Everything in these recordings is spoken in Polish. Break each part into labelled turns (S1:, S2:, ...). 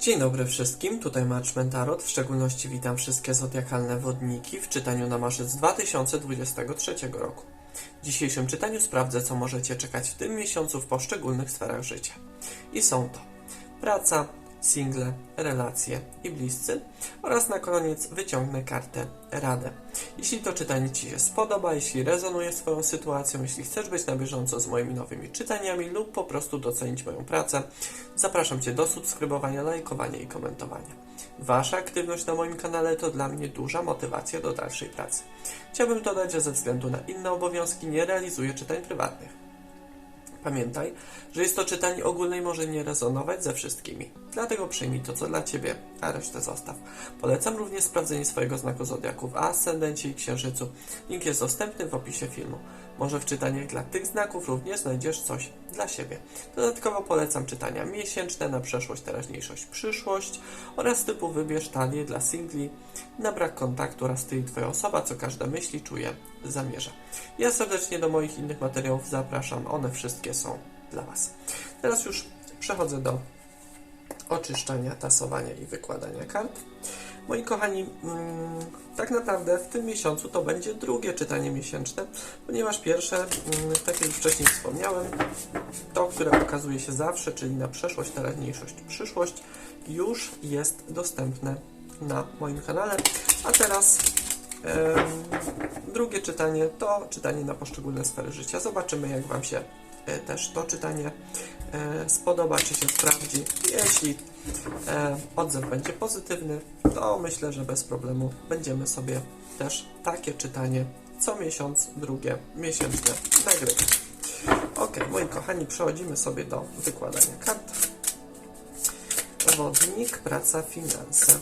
S1: Dzień dobry wszystkim, tutaj Marczmen Tarot. W szczególności witam wszystkie zodiakalne wodniki w czytaniu na marzec 2023 roku. W dzisiejszym czytaniu sprawdzę, co możecie czekać w tym miesiącu w poszczególnych sferach życia. I są to praca, single, relacje i bliscy oraz na koniec wyciągnę kartę Radę. Jeśli to czytanie Ci się spodoba, jeśli rezonuje z Twoją sytuacją, jeśli chcesz być na bieżąco z moimi nowymi czytaniami lub po prostu docenić moją pracę, zapraszam Cię do subskrybowania, lajkowania i komentowania. Wasza aktywność na moim kanale to dla mnie duża motywacja do dalszej pracy. Chciałbym dodać, że ze względu na inne obowiązki nie realizuję czytań prywatnych. Pamiętaj, że jest to czytanie ogólne i może nie rezonować ze wszystkimi. Dlatego przyjmij to, co dla Ciebie, a resztę zostaw. Polecam również sprawdzenie swojego znaku zodiaku w ascendencie i księżycu. Link jest dostępny w opisie filmu. Może w czytaniach dla tych znaków również znajdziesz coś dla siebie. Dodatkowo polecam czytania miesięczne na przeszłość, teraźniejszość, przyszłość oraz typu wybierz talię dla singli na brak kontaktu oraz ty i twoja osoba, co każda myśli, czuje, zamierza. Ja serdecznie do moich innych materiałów zapraszam, one wszystkie są dla Was. Teraz już przechodzę do oczyszczania, tasowania i wykładania kart. Moi kochani, mm, tak naprawdę w tym miesiącu to będzie drugie czytanie miesięczne, ponieważ pierwsze, mm, tak jak już wcześniej wspomniałem, to, które pokazuje się zawsze, czyli na przeszłość, teraźniejszość, przyszłość, już jest dostępne na moim kanale. A teraz drugie czytanie to czytanie na poszczególne sfery życia. Zobaczymy, jak Wam się e, też to czytanie spodoba, czy się sprawdzi. Jeśli e, odzew będzie pozytywny, to myślę, że bez problemu będziemy sobie też takie czytanie co miesiąc, drugie miesięczne nagrywać. Ok, moi kochani, przechodzimy sobie do wykładania kart. Wodnik, praca, finanse.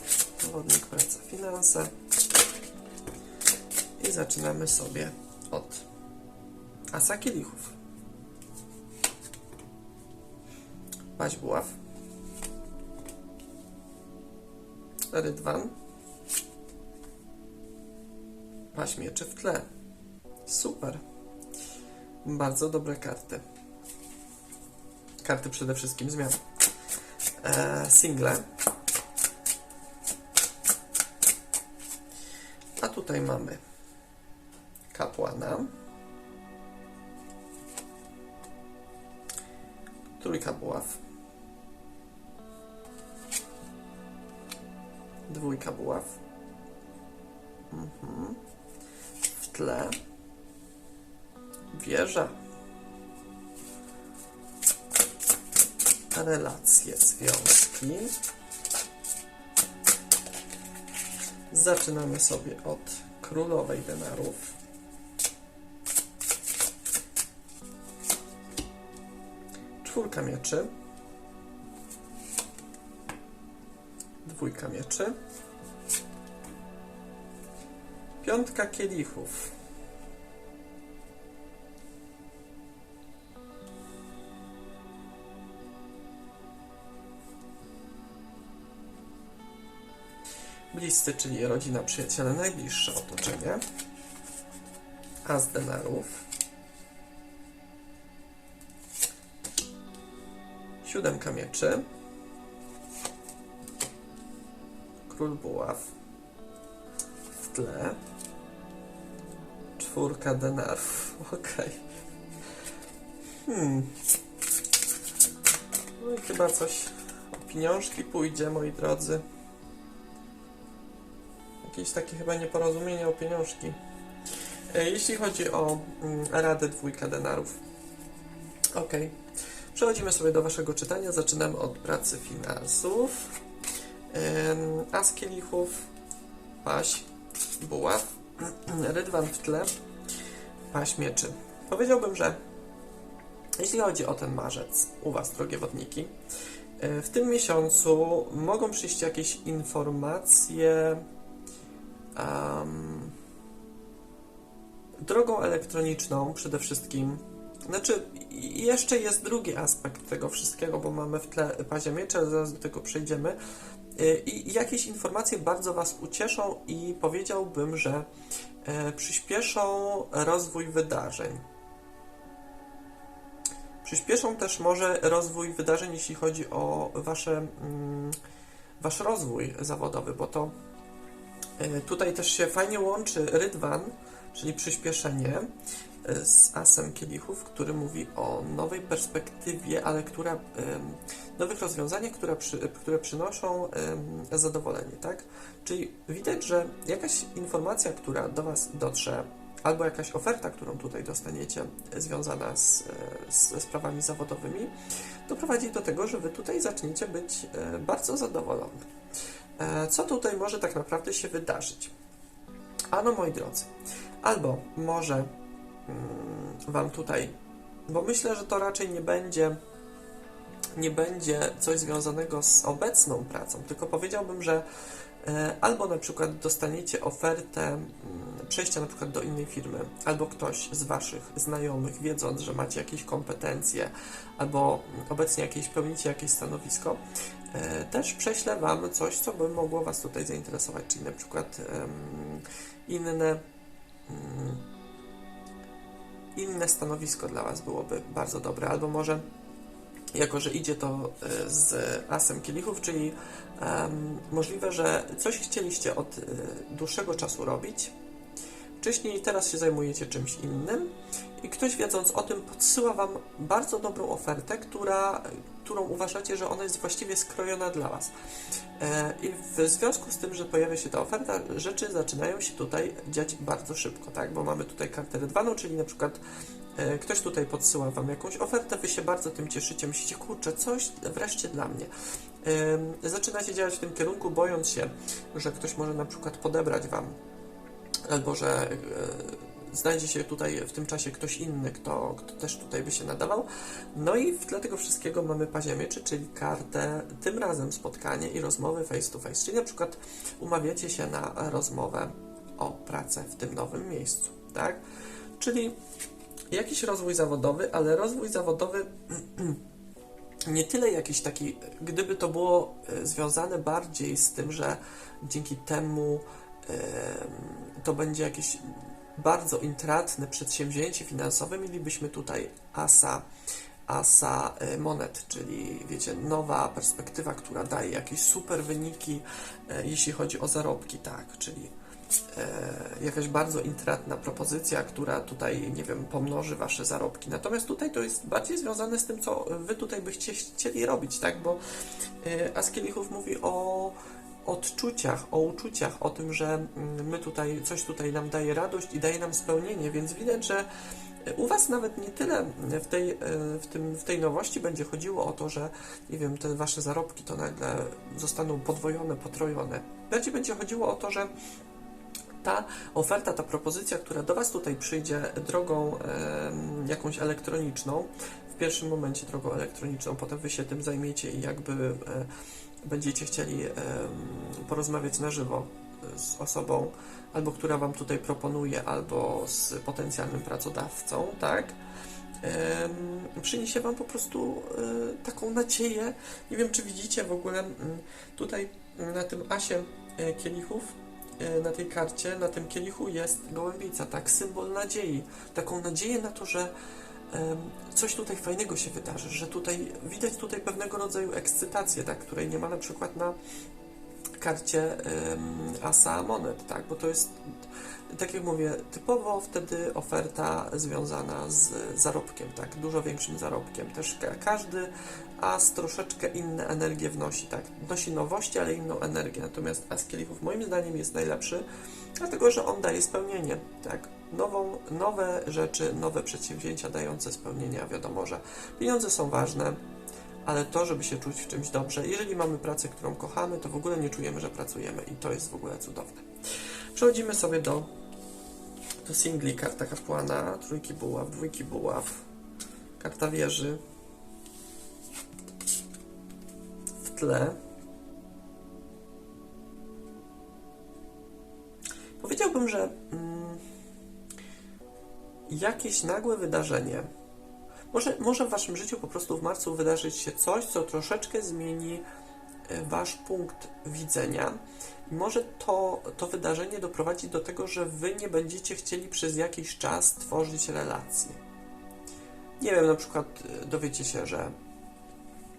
S1: Wodnik, praca, finanse. I zaczynamy sobie od asa kielichów. Paź buław. Rydwan. Paź mieczy w tle. Super. Bardzo dobre karty. Karty przede wszystkim zmian. E, single. A tutaj mamy kapłana. Trójka buław. Dwójka buław. Mhm. W tle wieża. Relacje, związki. Zaczynamy sobie od królowej denarów. Czwórka mieczy. Dwójka mieczy. Piątka kielichów. Bliscy, czyli rodzina, przyjaciele, najbliższe otoczenie. As denarów. Siódemka mieczy. Król buław. W tle. Czwórka denarów. Okej. Hmm. No i chyba coś o pieniążki pójdzie, moi drodzy. Jakieś takie chyba nieporozumienie o pieniążki. E, Jeśli chodzi o mm, radę dwójka denarów. Ok. Przechodzimy sobie do Waszego czytania. Zaczynamy od pracy finansów. Em, As kielichów, paś, buław, rydwan w tle, paś mieczy. Powiedziałbym, że jeśli chodzi o ten marzec u Was, drogie wodniki, e, w tym miesiącu mogą przyjść jakieś informacje em, drogą elektroniczną przede wszystkim. Znaczy, jeszcze jest drugi aspekt tego wszystkiego, bo mamy w tle pazie miecze, ale zaraz do tego przejdziemy. Y, I jakieś informacje bardzo Was ucieszą i powiedziałbym, że e, przyspieszą rozwój wydarzeń. Przyspieszą też może rozwój wydarzeń, jeśli chodzi o Wasze mm, wasz rozwój zawodowy, bo to e, tutaj też się fajnie łączy rydwan, czyli przyspieszenie e, z asem kielichów, który mówi o nowej perspektywie, ale która nowych rozwiązaniach, które, przy, które przynoszą zadowolenie, tak? Czyli widać, że jakaś informacja, która do Was dotrze, albo jakaś oferta, którą tutaj dostaniecie, związana z, z, sprawami zawodowymi, doprowadzi do tego, że Wy tutaj zaczniecie być e, bardzo zadowoleni. E, Co tutaj może tak naprawdę się wydarzyć? Ano, moi drodzy, albo może Wam tutaj, bo myślę, że to raczej nie będzie nie będzie coś związanego z obecną pracą, tylko powiedziałbym, że e, albo na przykład dostaniecie ofertę mm, przejścia na przykład do innej firmy, albo ktoś z Waszych znajomych, wiedząc, że macie jakieś kompetencje, albo obecnie jakieś pełnicie jakieś stanowisko, e, też prześlę Wam coś, co by mogło Was tutaj zainteresować, czyli na przykład inne mm, inne stanowisko dla Was byłoby bardzo dobre, albo może jako, że idzie to e, z asem kielichów, czyli em, możliwe, że coś chcieliście od e, dłuższego czasu robić, wcześniej teraz się zajmujecie czymś innym i ktoś wiedząc o tym podsyła Wam bardzo dobrą ofertę, która, którą uważacie, że ona jest właściwie skrojona dla Was. E, I w związku z tym, że pojawia się ta oferta, rzeczy zaczynają się tutaj dziać bardzo szybko, tak? Bo mamy tutaj kartę rydwaną, czyli na przykład e, ktoś tutaj podsyła Wam jakąś ofertę, Wy się bardzo tym cieszycie, myślicie, kurczę, coś wreszcie dla mnie. E, Zaczynacie działać w tym kierunku, bojąc się, że ktoś może na przykład podebrać Wam albo że e, znajdzie się tutaj w tym czasie ktoś inny, kto, kto też tutaj by się nadawał. No i dla tego wszystkiego mamy paziemieczy, czyli kartę, tym razem spotkanie i rozmowy face to face, czyli na przykład umawiacie się na rozmowę o pracę w tym nowym miejscu, tak? Czyli jakiś rozwój zawodowy, ale rozwój zawodowy nie tyle jakiś taki, gdyby to było e, związane bardziej z tym, że dzięki temu em, to będzie jakieś bardzo intratne przedsięwzięcie finansowe, mielibyśmy tutaj ASA, ASA e, Monet, czyli wiecie, nowa perspektywa, która daje jakieś super wyniki, e, jeśli chodzi o zarobki, tak, czyli e, jakaś bardzo intratna propozycja, która tutaj, nie wiem, pomnoży wasze zarobki. Natomiast tutaj to jest bardziej związane z tym, co wy tutaj byście chcieli robić, tak, bo e, As Kielichów mówi o odczuciach, o uczuciach, o tym, że mm, my tutaj, coś tutaj nam daje radość i daje nam spełnienie, więc widać, że u Was nawet nie tyle w tej, e, w tym, w tej nowości będzie chodziło o to, że nie wiem, te Wasze zarobki to nagle zostaną podwojone, potrojone. Bardziej będzie chodziło o to, że ta oferta, ta propozycja, która do Was tutaj przyjdzie drogą em, jakąś elektroniczną, w pierwszym momencie drogą elektroniczną, potem Wy się tym zajmiecie i jakby e, będziecie chcieli porozmawiać na żywo z osobą, albo która Wam tutaj proponuje, albo z potencjalnym pracodawcą, tak? Przyniesie Wam po prostu e, taką nadzieję. Nie wiem, czy widzicie w ogóle mm, tutaj na tym asie e, kielichów, e, na tej karcie, na tym kielichu jest gołębica, tak? Symbol nadziei. Taką nadzieję na to, że coś tutaj fajnego się wydarzy, że tutaj widać tutaj pewnego rodzaju ekscytację, tak? Której nie ma na przykład na karcie Asa Monet, tak? Bo to jest, tak jak mówię, typowo wtedy oferta związana z zarobkiem, tak? Dużo większym zarobkiem. Też ka- każdy As troszeczkę inne energie wnosi, tak? Wnosi nowości, ale inną energię. Natomiast As Kielichów moim zdaniem jest najlepszy, dlatego że on daje spełnienie, tak? Nową, nowe rzeczy, nowe przedsięwzięcia dające spełnienie, a wiadomo, że pieniądze są ważne, ale to, żeby się czuć w czymś dobrze, jeżeli mamy pracę, którą kochamy, to w ogóle nie czujemy, że pracujemy i to jest w ogóle cudowne. Przechodzimy sobie do, do singli, karta kapłana, trójki buław, dwójki buław, karta wieży, w tle. Powiedziałbym, że mm, jakieś nagłe wydarzenie, może, może w Waszym życiu po prostu w marcu wydarzyć się coś, co troszeczkę zmieni e, Wasz punkt widzenia. I może to, to wydarzenie doprowadzi do tego, że Wy nie będziecie chcieli przez jakiś czas tworzyć relacji. Nie wiem, na przykład e, dowiecie się, że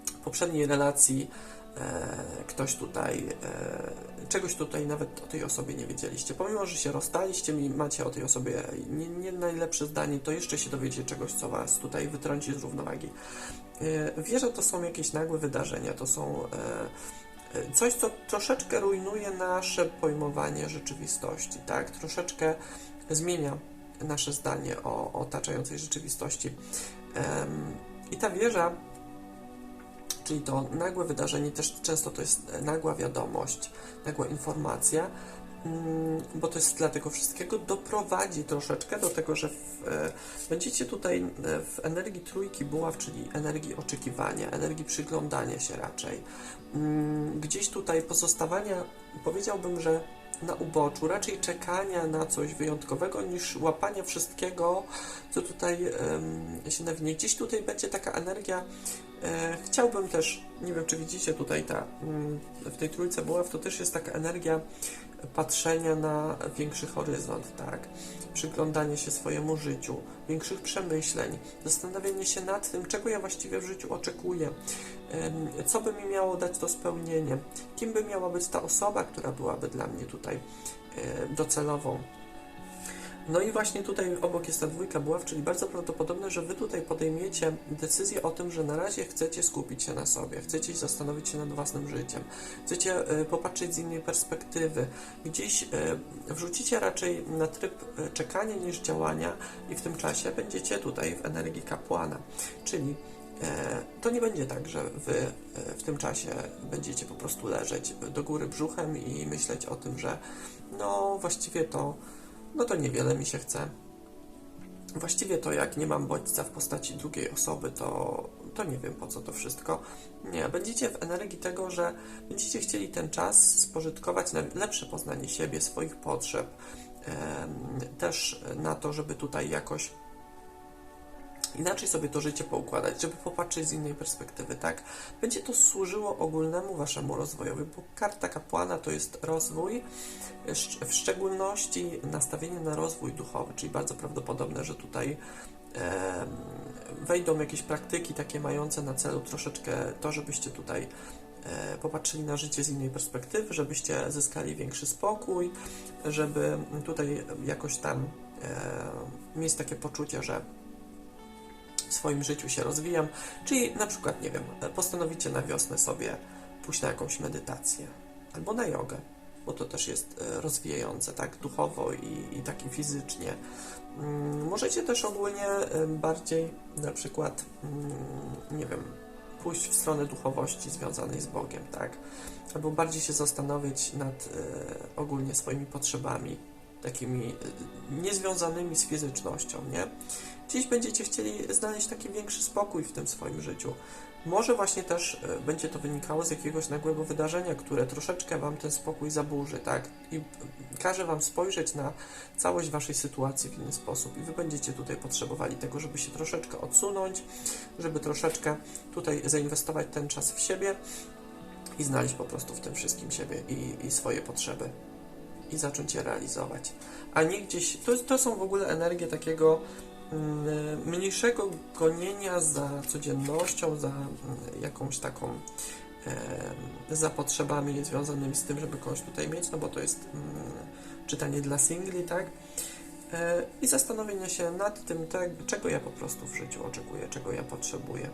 S1: w poprzedniej relacji ktoś tutaj, e, czegoś tutaj nawet o tej osobie nie wiedzieliście. Pomimo, że się rozstaliście i macie o tej osobie nie, nie najlepsze zdanie, to jeszcze się dowiecie czegoś, co was tutaj wytrąci z równowagi. E, wierzę, to są jakieś nagłe wydarzenia, to są e, e, coś, co troszeczkę rujnuje nasze pojmowanie rzeczywistości, tak? Troszeczkę zmienia nasze zdanie o, o otaczającej rzeczywistości. I ta wieża, czyli to nagłe wydarzenie, też często to jest nagła wiadomość, nagła informacja, mm, bo to jest dla tego wszystkiego doprowadzi troszeczkę do tego, że w, e, będziecie tutaj e, w energii trójki buław, czyli energii oczekiwania, energii przyglądania się raczej. Mm, Gdzieś tutaj pozostawania, powiedziałbym, że na uboczu, raczej czekania na coś wyjątkowego niż łapania wszystkiego, co tutaj em, się nawinie. Gdzieś tutaj będzie taka energia. E, chciałbym też, nie wiem czy widzicie tutaj ta, mm, w tej trójce buław, to też jest taka energia patrzenia na większy horyzont, tak? Przyglądanie się swojemu życiu, większych przemyśleń, zastanawianie się nad tym, czego ja właściwie w życiu oczekuję, co by mi miało dać to spełnienie, kim by miała być ta osoba, która byłaby dla mnie tutaj e, docelową. No i właśnie tutaj obok jest ta dwójka buław, czyli bardzo prawdopodobne, że Wy tutaj podejmiecie decyzję o tym, że na razie chcecie skupić się na sobie, chcecie zastanowić się nad własnym życiem, chcecie e, popatrzeć z innej perspektywy, gdzieś e, wrzucicie raczej na tryb e, czekania niż działania i w tym czasie będziecie tutaj w energii kapłana, czyli to nie będzie tak, że Wy w tym czasie będziecie po prostu leżeć do góry brzuchem i myśleć o tym, że no właściwie to no to niewiele mi się chce. Właściwie to jak nie mam bodźca w postaci drugiej osoby, to, to nie wiem po co to wszystko. Nie, będziecie w energii tego, że będziecie chcieli ten czas spożytkować na lepsze poznanie siebie, swoich potrzeb, też na to, żeby tutaj jakoś inaczej sobie to życie poukładać, żeby popatrzeć z innej perspektywy, tak? Będzie to służyło ogólnemu waszemu rozwojowi, bo karta kapłana to jest rozwój, w szczególności nastawienie na rozwój duchowy, czyli bardzo prawdopodobne, że tutaj em, wejdą jakieś praktyki takie mające na celu troszeczkę to, żebyście tutaj e, popatrzyli na życie z innej perspektywy, żebyście zyskali większy spokój, żeby tutaj jakoś tam e, mieć takie poczucie, że w swoim życiu się rozwijam, czyli na przykład, nie wiem, postanowicie na wiosnę sobie pójść na jakąś medytację albo na jogę, bo to też jest e, rozwijające, tak, duchowo i, i tak i fizycznie. Mm, Możecie też ogólnie bardziej na przykład, mm, nie wiem, pójść w stronę duchowości związanej z Bogiem, tak, albo bardziej się zastanowić nad e, ogólnie swoimi potrzebami, takimi e, niezwiązanymi z fizycznością, nie? Dziś będziecie chcieli znaleźć taki większy spokój w tym swoim życiu. Może właśnie też e, będzie to wynikało z jakiegoś nagłego wydarzenia, które troszeczkę Wam ten spokój zaburzy, tak? I e, każe Wam spojrzeć na całość Waszej sytuacji w inny sposób. I Wy będziecie tutaj potrzebowali tego, żeby się troszeczkę odsunąć, żeby troszeczkę tutaj zainwestować ten czas w siebie i znaleźć po prostu w tym wszystkim siebie i, i swoje potrzeby i zacząć je realizować. A nie gdzieś, to, to są w ogóle energie takiego mm, mniejszego gonienia za codziennością, za mm, jakąś taką za potrzebami związanymi z tym, żeby kogoś tutaj mieć, no bo to jest mm, czytanie dla singli, tak? E, I zastanowienie się nad tym, czego ja po prostu w życiu oczekuję, czego ja potrzebuję.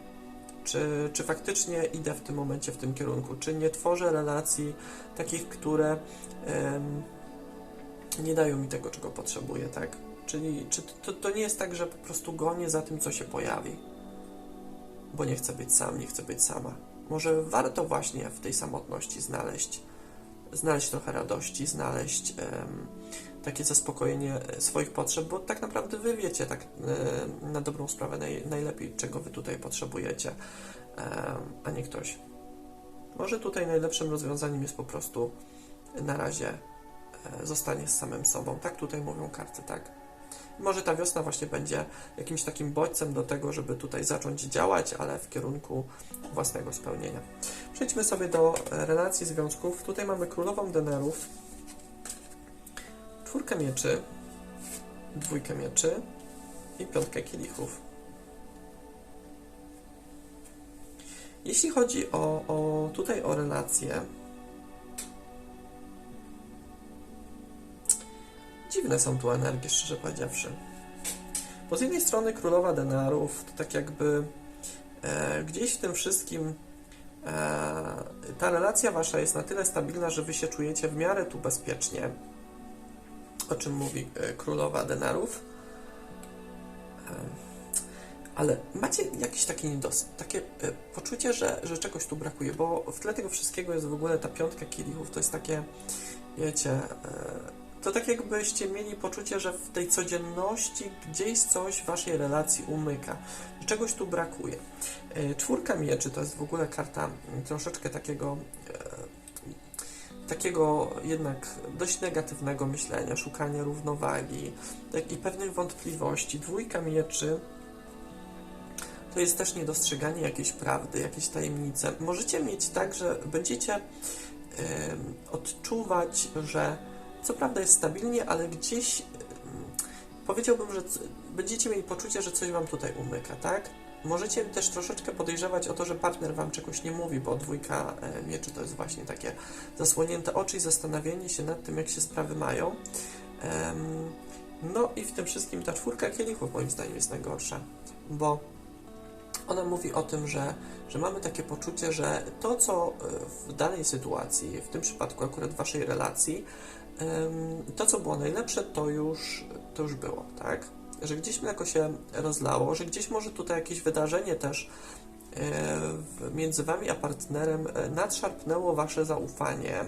S1: Czy, czy faktycznie idę w tym momencie w tym kierunku? Czy nie tworzę relacji takich, które nie dają mi tego, czego potrzebuję, tak? Czyli czy to, to nie jest tak, że po prostu gonię za tym, co się pojawi, bo nie chcę być sam, nie chcę być sama. Może warto właśnie w tej samotności znaleźć, znaleźć trochę radości, znaleźć em, takie zaspokojenie e, swoich potrzeb, bo tak naprawdę wy wiecie tak e, na dobrą sprawę naj, najlepiej, czego wy tutaj potrzebujecie, em, a nie ktoś. Może tutaj najlepszym rozwiązaniem jest po prostu na razie zostanie z samym sobą. Tak tutaj mówią karty, tak. Może ta wiosna właśnie będzie jakimś takim bodźcem do tego, żeby tutaj zacząć działać, ale w kierunku własnego spełnienia. Przejdźmy sobie do e, relacji związków. Tutaj mamy królową denerów, czwórkę mieczy, dwójkę mieczy i piątkę kielichów. Jeśli chodzi o, o tutaj o relacje, dziwne są tu energie, szczerze powiedziawszy. Bo z jednej strony królowa denarów to tak jakby e, gdzieś w tym wszystkim e, ta relacja wasza jest na tyle stabilna, że wy się czujecie w miarę tu bezpiecznie. O czym mówi e, królowa denarów. E, ale macie jakiś taki niedosyt, takie e, poczucie, że, że czegoś tu brakuje, bo w tle tego wszystkiego jest w ogóle ta piątka kielichów, to jest takie, wiecie, e, to tak jakbyście mieli poczucie, że w tej codzienności gdzieś coś waszej relacji umyka, że czegoś tu brakuje. E, Czwórka mieczy to jest w ogóle karta troszeczkę takiego e, takiego jednak dość negatywnego myślenia, szukania równowagi tak, i pewnych wątpliwości. Dwójka mieczy to jest też niedostrzeganie jakiejś prawdy, jakiejś tajemnicy. Możecie mieć tak, że będziecie odczuwać, że co prawda jest stabilnie, ale gdzieś powiedziałbym, że będziecie mieli poczucie, że coś wam tutaj umyka, tak? Możecie też troszeczkę podejrzewać o to, że partner wam czegoś nie mówi, bo dwójka e, mieczy to jest właśnie takie zasłonięte oczy i zastanawianie się nad tym, jak się sprawy mają. No i w tym wszystkim ta czwórka kielichów moim zdaniem jest najgorsza, bo ona mówi o tym, że, że mamy takie poczucie, że to, co e, w danej sytuacji, w tym przypadku akurat waszej relacji, to, co było najlepsze, to już, to już było, tak? Że gdzieś mleko się rozlało, że gdzieś może tutaj jakieś wydarzenie też e, między wami a partnerem e, nadszarpnęło wasze zaufanie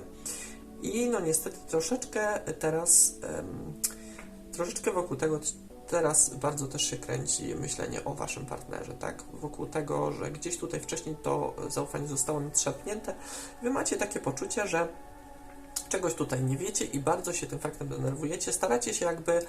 S1: i no niestety troszeczkę teraz troszeczkę wokół tego teraz bardzo też się kręci myślenie o waszym partnerze, tak? Wokół tego, że gdzieś tutaj wcześniej to zaufanie zostało nadszarpnięte. Wy macie takie poczucie, że czegoś tutaj nie wiecie i bardzo się tym faktem denerwujecie. Staracie się jakby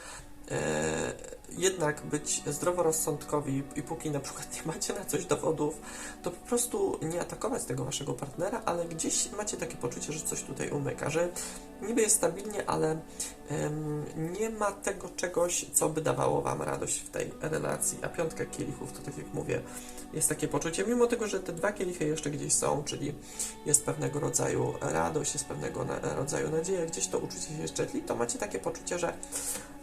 S1: jednak być zdroworozsądkowi i póki na przykład nie macie na coś dowodów, to po prostu nie atakować tego waszego partnera, ale gdzieś macie takie poczucie, że coś tutaj umyka, że niby jest stabilnie, ale nie ma tego czegoś, co by dawało wam radość w tej relacji. A piątka kielichów, to tak jak mówię, jest takie poczucie, mimo tego, że te dwa kielichy jeszcze gdzieś są, czyli jest pewnego rodzaju radość, jest pewnego na, rodzaju nadzieja, gdzieś to uczucie się jeszcze tli, to macie takie poczucie, że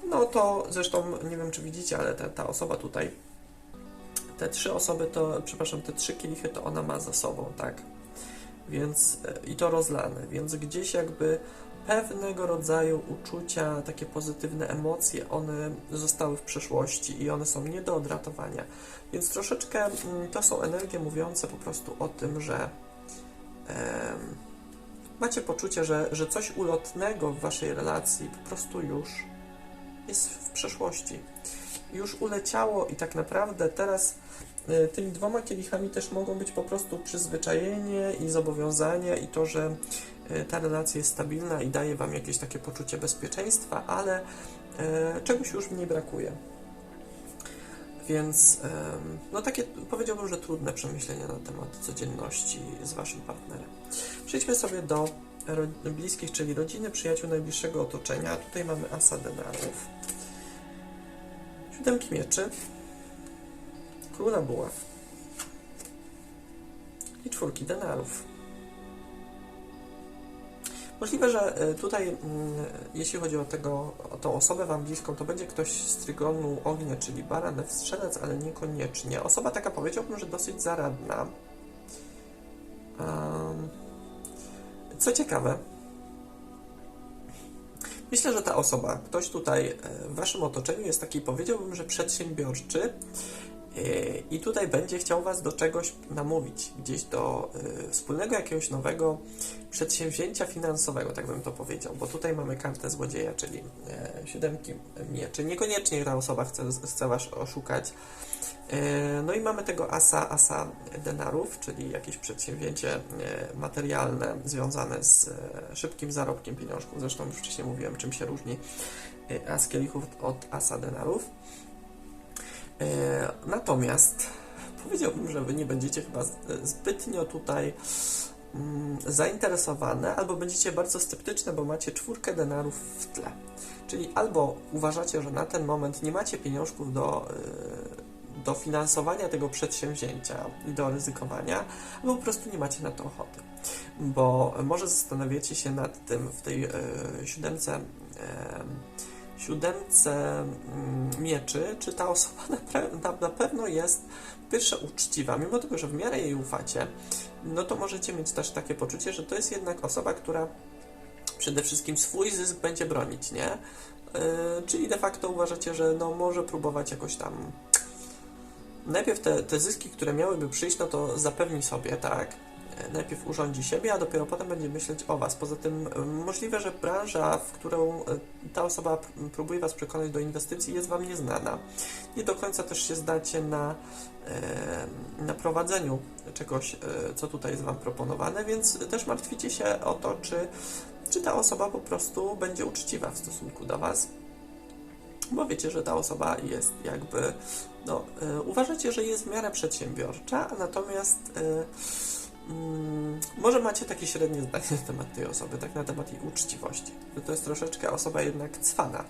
S1: no to zresztą nie wiem, czy widzicie, ale ta, ta osoba tutaj, te trzy osoby to, przepraszam, te trzy kielichy to ona ma za sobą, tak? Więc e, i to rozlane, więc gdzieś jakby pewnego rodzaju uczucia, takie pozytywne emocje, one zostały w przeszłości i one są nie do odratowania. Więc troszeczkę mm, to są energie mówiące po prostu o tym, że em, macie poczucie, że, że coś ulotnego w waszej relacji po prostu już jest w przeszłości. Już uleciało i tak naprawdę teraz e, tymi dwoma kielichami też mogą być po prostu przyzwyczajenie i zobowiązanie i to, że e, ta relacja jest stabilna i daje wam jakieś takie poczucie bezpieczeństwa, ale e, czegoś już w niej brakuje. Więc no takie powiedziałbym, że trudne przemyślenia na temat codzienności z waszym partnerem. Przejdźmy sobie do bliskich, czyli rodziny, przyjaciół, najbliższego otoczenia. Tutaj mamy asa denarów, siódemki mieczy, króla buław i czwórki denarów. Możliwe, że e, tutaj, mm, jeśli chodzi o, tego, o tą osobę Wam bliską, to będzie ktoś z trygonu ognia, czyli baran, strzelec, ale niekoniecznie. Osoba taka powiedziałbym, że dosyć zaradna. Co ciekawe, myślę, że ta osoba, ktoś tutaj e, w Waszym otoczeniu jest taki, powiedziałbym, że przedsiębiorczy i tutaj będzie chciał Was do czegoś namówić, gdzieś do e, wspólnego jakiegoś nowego przedsięwzięcia finansowego, tak bym to powiedział, bo tutaj mamy kartę złodzieja, czyli e, siódemki mieczy. Niekoniecznie ta osoba chce, chce Was oszukać. No i mamy tego asa, asa denarów, czyli jakieś przedsięwzięcie materialne związane z szybkim zarobkiem pieniążków. Zresztą już wcześniej mówiłem, czym się różni as kielichów od asa denarów. E, Natomiast powiedziałbym, że Wy nie będziecie chyba z- zbytnio tutaj mm, zainteresowane, albo będziecie bardzo sceptyczne, bo macie czwórkę denarów w tle. Czyli albo uważacie, że na ten moment nie macie pieniążków do, y, do finansowania tego przedsięwzięcia i do ryzykowania, albo po prostu nie macie na to ochoty. Bo może zastanawiacie się nad tym w tej e, siódemce, e, siódemce mm, mieczy, czy ta osoba na, pewno jest po pierwsze uczciwa, mimo tego, że w miarę jej ufacie, no to możecie mieć też takie poczucie, że to jest jednak osoba, która przede wszystkim swój zysk będzie bronić, nie? Yy, czyli de facto uważacie, że no może próbować jakoś tam najpierw te, te zyski, które miałyby przyjść, no to zapewni sobie, tak? Najpierw urządzi siebie, a dopiero potem będzie myśleć o Was. Poza tym yy, możliwe, że branża, w którą yy, ta osoba próbuje Was przekonać do inwestycji, jest Wam nieznana. Nie do końca też się zdacie na, yy, na prowadzeniu czegoś, co tutaj jest Wam proponowane, więc też martwicie się o to, czy czy ta osoba po prostu będzie uczciwa w stosunku do Was. Bo wiecie, że ta osoba jest jakby, no, y, uważacie, że jest w miarę przedsiębiorcza, natomiast y, mm, może macie takie średnie zdanie na temat tej osoby, tak na temat jej uczciwości. To jest troszeczkę osoba jednak cwana.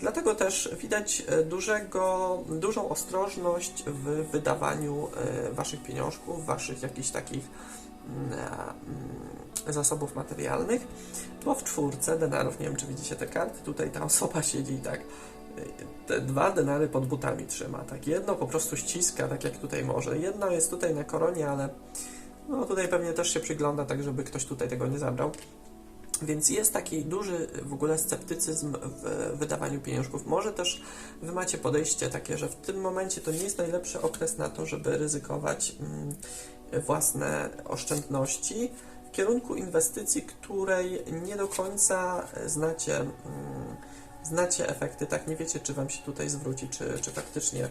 S1: Dlatego też widać y, dużego, dużą ostrożność w wydawaniu y, Waszych pieniążków, Waszych jakichś takich mm, mm, zasobów materialnych, bo w czwórce denarów, nie wiem czy widzicie te karty, tutaj ta osoba siedzi i tak y, te dwa denary pod butami trzyma, tak jedno po prostu ściska, tak jak tutaj może, jedno jest tutaj na koronie, ale no tutaj pewnie też się przygląda, tak żeby ktoś tutaj tego nie zabrał. Więc jest taki duży w ogóle sceptycyzm w wydawaniu pieniążków. Może też Wy macie podejście takie, że w tym momencie to nie jest najlepszy okres na to, żeby ryzykować mm, własne oszczędności w kierunku inwestycji, której nie do końca znacie, mm, znacie efekty, tak nie wiecie, czy Wam się tutaj zwróci, czy, czy faktycznie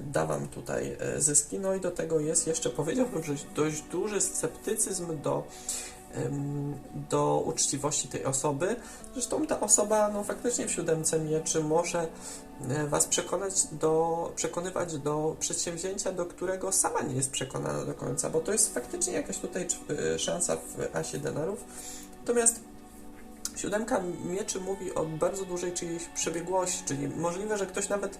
S1: da Wam tutaj e, zyski. No i do tego jest jeszcze, powiedziałbym, że dość duży sceptycyzm do do uczciwości tej osoby. Zresztą ta osoba no, faktycznie w siódemce mieczy może e, Was przekonać do, przekonywać do przedsięwzięcia, do którego sama nie jest przekonana do końca, bo to jest faktycznie jakaś tutaj e, szansa w asie denarów. Natomiast siódemka mieczy mówi o bardzo dużej czyjejś przebiegłości, czyli możliwe, że ktoś nawet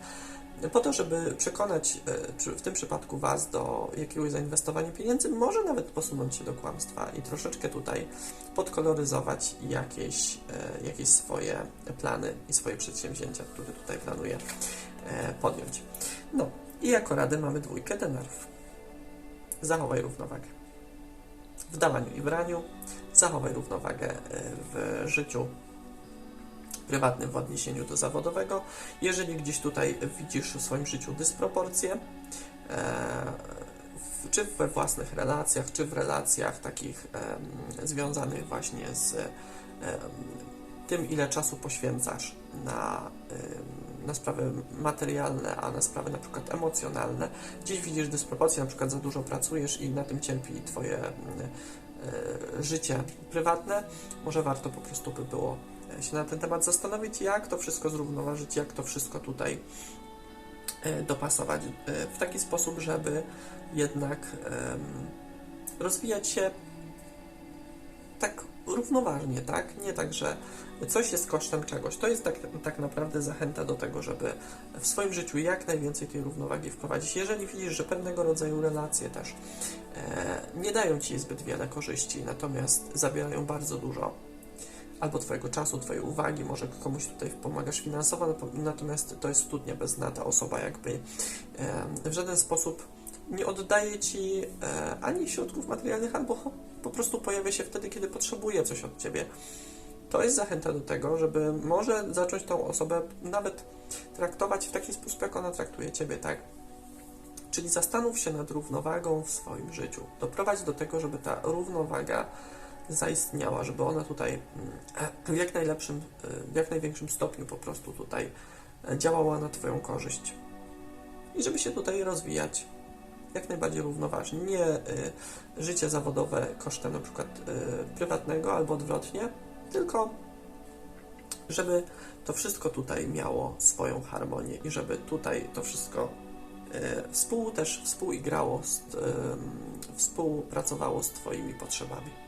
S1: po to, żeby przekonać e, w tym przypadku Was do jakiegoś zainwestowania pieniędzy, może nawet posunąć się do kłamstwa i troszeczkę tutaj podkoloryzować jakieś, e, jakieś swoje plany i swoje przedsięwzięcia, które tutaj planuje podjąć. No i jako rady mamy dwójkę denarów. Zachowaj równowagę. W dawaniu i braniu zachowaj równowagę e, w życiu prywatnym w odniesieniu do zawodowego. Jeżeli gdzieś tutaj widzisz w swoim życiu dysproporcje, e, czy we własnych relacjach, czy w relacjach takich związanych właśnie z tym, ile czasu poświęcasz na, na sprawy materialne, a na sprawy na przykład emocjonalne, gdzieś widzisz dysproporcje, na przykład za dużo pracujesz i na tym cierpi Twoje e, życie prywatne, może warto po prostu by było się na ten temat zastanowić, jak to wszystko zrównoważyć, jak to wszystko tutaj e, dopasować e, w taki sposób, żeby jednak rozwijać się tak równoważnie, tak? Nie tak, że coś jest kosztem czegoś. To jest tak, tak naprawdę zachęta do tego, żeby w swoim życiu jak najwięcej tej równowagi wprowadzić. Jeżeli widzisz, że pewnego rodzaju relacje też e, nie dają Ci zbyt wiele korzyści, natomiast zabierają bardzo dużo albo Twojego czasu, Twojej uwagi, może komuś tutaj pomagasz finansowo, napo- natomiast to jest studnia bez dna, ta osoba jakby w żaden sposób nie oddaje Ci e, ani środków materialnych, albo po prostu pojawia się wtedy, kiedy potrzebuje coś od Ciebie. To jest zachęta do tego, żeby może zacząć tą osobę nawet traktować w taki sposób, jak ona traktuje Ciebie, tak? Czyli zastanów się nad równowagą w swoim życiu. Doprowadź do tego, żeby ta równowaga zaistniała, żeby ona tutaj mm, w jak najlepszym, w jak największym stopniu po prostu tutaj e, działała na Twoją korzyść. I żeby się tutaj rozwijać jak najbardziej równoważnie. Nie życie zawodowe kosztem na przykład prywatnego albo odwrotnie, tylko żeby to wszystko tutaj miało swoją harmonię i żeby tutaj to wszystko współ też współigrało, współpracowało z Twoimi potrzebami.